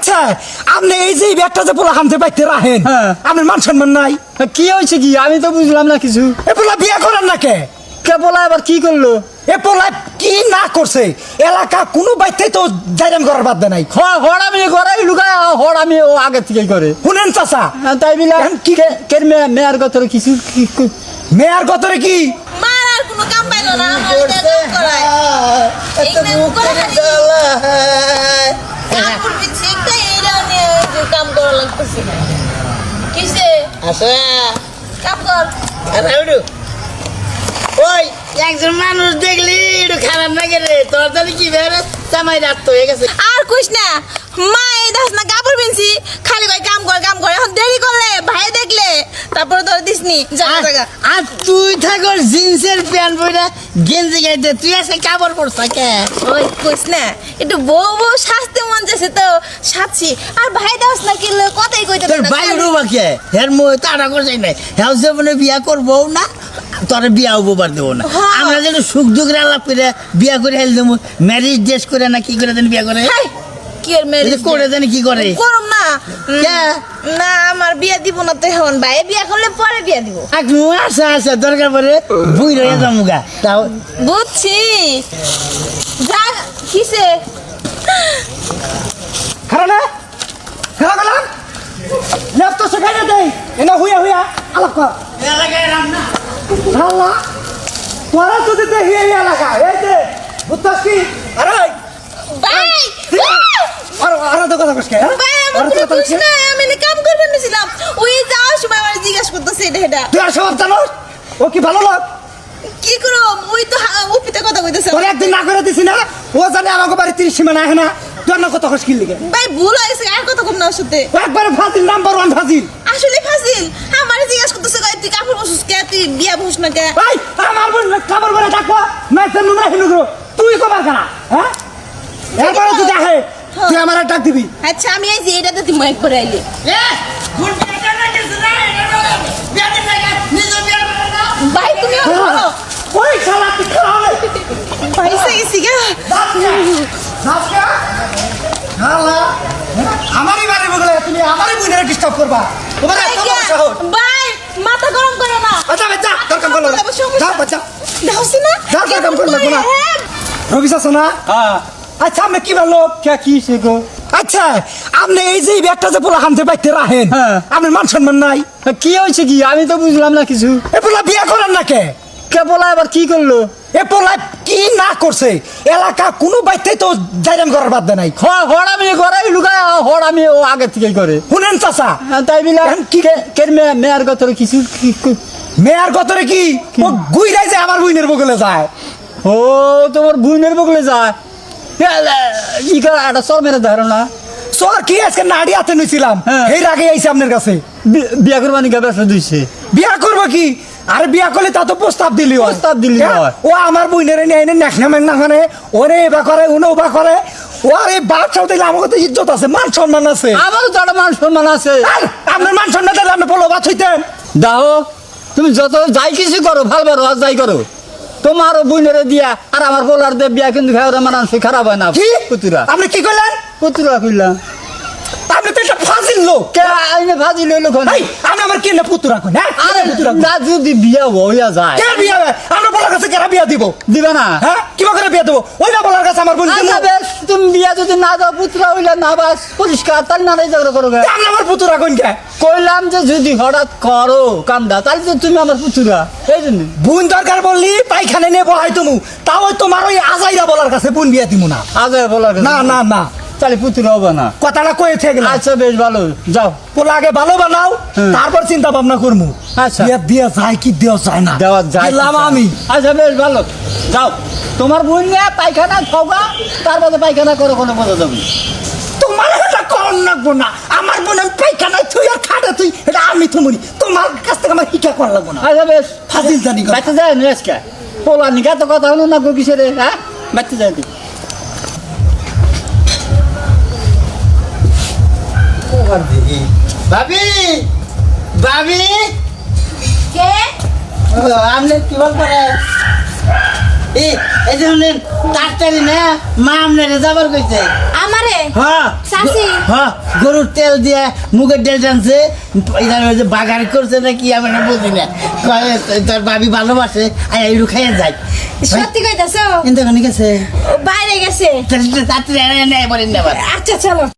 আচ্ছা আপনি এই যে ব্যাগটা যে পোলা খামতে পাইতে রাখেন হ্যাঁ। আপনার মান সম্মান নাই? কি হয়েছে কি? আমি তো বুঝলাম না কিছু। এ পোলা বিয়ে করেন না কে? কে বলা এবার কি করল? এ পোলা কি না করছে? এলাকা কোনো বাইতে তো জাইরাম করার বাদ নাই। হড় আমি করে লুকায় হড় আমি ও আগে থেকেই করে। শুনেন চাচা। হ্যাঁ, তাই বিলা এখন কি- কে মেয়ের কথা কিছু মেয়ার কতরে কি? মার কোনো কাম পাইলো না আমার করায় এই কাম করে খালি কাপড় বিচ্ছে একটা এরা কাম করা লাগতেছে। কিসে আসা। কাম কর। ওই একজন মানুষ দেখলি একটু খারাপ লাগে রে। তোর তাহলে কি বের জামাই রাত হয়ে গেছে। আর না মা এই দাস না কাপড় বিনছি খালি কই কাম কর কাম কর। এখন দেরি করলে ভাই দেখলে তারপরে তোর দিসনি। জায়গা আর- আর তুই থাকর জিন্সের প্যান্ট পরে গেঞ্জি গাইতে তুই এসে কাপড় পরছ কে ওই কইস না একটু বউ বউ শাস্তি মন তো সাচ্ছি আর ভাই দাস না কিনলে কথাই কইতে তোর ভাই রুবা কে? হের মই তাড়া নাই। হেউ জীবনে বিয়া করব না তোর বিয়া হব বার দেবো না। হ্যাঁ। আমরা যেন সুখ দুঃখ আলাপ করে বিয়া করে হেল দেবো। ম্যারেজ ড্রেস করে না কি করে দেন বিয়া করে? কি আর যে করে দেন কি করে? করম না। না আমার বিয়া দিব না তো এখন ভাই। বিয়া করলে পরে বিয়া দিব। এখন আসা আসা দরকার পড়ে বুই রয়ে যাব তাও বুঝছি। যা কিসে? খারাপ না। খারাপ গেলাম লেপ তো শেখাই না দেই এনা হুইয়া হুইয়া। আলাপ কর আল্লাহ তোরা যদি দেখি এই এলাকা এই যে বুঝছস কি? আরে ভাই আর আর তো কথা কইছ কে হ্যাঁ? আর তো কথা কইছ কে? আমি কাম করবেন নিছিলাম। ওই যাওয়ার সময় আমার জিজ্ঞাসা করতেছে এটা এটা। তুই আর সব জানোস? ও কি ভালো লোক? কি করব? ওই তো উপিতে কথা কইতেছে। তোর একদিন না করে দিছি না ও জানে আমাকে বাড়ি তিরিশ সীমানা আহে না? তোর না কত খোঁজ কিনলি ভাই ভুল হয়েছে আর কথা কম না সাথে। একবারে ফাজিল নাম্বার ওয়ান ফাজিল। আসলে ফাজিল আমার জিজ্ঞাসা করতেছে কই তুই কাপড় বসুস কে? তুই বিয়া বসুস না কে? ভাই আমার বোন খাবার করে ডাকবো না তেমন না হিনু তুই কবার কানা হ্যাঁ? এরপরে তুই দেখে তুই আমার ডাক দিবি। আচ্ছা আমি এই যে এটাতে তুই মাইক করে আইলি ভাই তুমি হ্যাঁ। ওই শালা তুই খাওয়া হবে পয়সা গেছি গা বাড়ি বগলে তুমি আমারই বোনের ডিস্টার্ব করবা? তোমার এত বড় সাহস। ভাই মাথা গরম করো না। আচ্ছা বাচ্চা তোর কাম করল না। যাও বাচ্চা। দাওছি না যা, যা, কাম করো না, করো। হ্যাঁ। রবি শাসন না হ্যাঁ। আচ্ছা আপনি কি বলল কে কি সে গো? আচ্ছা আপনি এই যে এই ব্যাগটা যে পোলা খামতে পাইতে রাখেন হ্যাঁ। আপনার মান সম্মান নাই? কি হয়েছে কি? আমি তো বুঝলাম না কিছু। এ পোলা বিয়ে করেন না কে? কে বলা এবার কি করল? এ পোলা কি না করছে? এলাকা কোনো বাইতে তো জাইরাম করার বাদ নাই। হড় আমি করে লুকায় হড় আমি ও আগে থেকেই করে। শুনেন চাচা। হ্যাঁ, তাই বিলা কি- কের মেয়ে মেয়ের কথা কিছু মেয়ার গতরে কি? ও গুইরাই যে আমার বুইনের বগলে যায়। ও তোমার বুনের বগলে যায়? ই করে একটা সর মেরে ধারণা সর কি? আজকে নাড়ি হাতে নিছিলাম। হ্যাঁ। এই রাগে আইছে আপনার কাছে। বিয়া করবানি গা ব্যবসা দিচ্ছে বিয়া করব কি? আরে বিয়া করলে তা তো প্রস্তাব দিলি। প্রস্তাব দিলি হ্যাঁ? ও আমার বইনের নিয়ে এনে নেখনা মেঘনা খানে ওরে এবা করে উনো ওবা করে। ও আরে বাচ্চাও দিলে আমার তো ইজ্জত আছে মান সম্মান আছে। আমারও তো একটা মান সম্মান আছে। আপনার মান সম্মান দিলে আপনি বলো বাদ হইতেন। দাও তুমি যত যাই কিছু করো ভালো পারো আর যাই করো। তোমার বুনেরে দিয়া আর আমার বলার দিয়ে বিয়া কিন্তু খাওয়া মানানসি খারাপ হয় না। কি? পুতুরা। আপনি কি করলেন পুতুরা কইলাম আপনি তো একটা ফাজিল লোক। কে আইনে ভাজি লইল কোন? আমার কেন পুতুরা কই হ্যাঁ? আরে পুতুরা না যদি বিয়া হইয়া যায়। কে বিয়া? আমরা বলার কাছে কেরা বিয়া দিব? দিবে না। হ্যাঁ? কিবা করে বিয়া দেবো? ওই না বলার কাছে আমার বোন আচ্ছা বেশ তুমি বিয়া যদি না দাও পুতুরা হইলে না বাস পরিষ্কার তাহলে না ঝগড়া করো গে। আমার পুতুরা কইন কে? কইলাম যে যদি হঠাৎ করো কামটা তাহলে তো তুমি আমার পুতুরা। এই জন্য। বোন দরকার বললি পাইখানে নিয়ে বহাই তুমি। তাও তোমার ওই আজাইরা বলার কাছে বোন বিয়া দিব না। আজ বলার না। না না। তাহলে হবে না। কথাটা কয়ে থেকে গেলাম। আচ্ছা বেশ ভালো। যাও। পোলা আগে ভালো বানাও তারপর চিন্তা ভাবনা করব আচ্ছা। দিয়া যায় কি দেওয়া যায় না? দেওয়া যায় আমি। আচ্ছা বেশ ভালো। যাও। তোমার বোন নিয়ে পায়খানা খাওয়া তারপরে পায়খানা করো কোনো মজা যাবে তোমার লাগবো না। আমার বোন আমি পাইখানায় থুই আর খাটে তুই এটা আমি থুমুনি। তোমার কাছ থেকে আমার হিকা করা লাগবো না। আচ্ছা বেশ। ফাজিল জানি। বাচ্চা যায় না আজকে? পোলা নিকা তো কথা হলো না গো কিসের হ্যাঁ? বাচ্চা যায় ভাবি ভাবি। কে? কি বল করে? এই এই যে তাড়াতাড়ি না মা যাবার কইছে। আমার? হ্যাঁ। হ্যাঁ গরুর তেল দিয়ে মুগের তেল টানছে। এটা যে বাগান করছে নাকি আমি না বুঝি না। কয়, তোর ভাবি ভালোবাসে আয় একটু খাইয়ে যাই। সত্যি কইতাছো? কিন্তু গেছে। বাইরে গেছে। তাড়াতাড়ি নেয় বলেন না আচ্ছা চলো।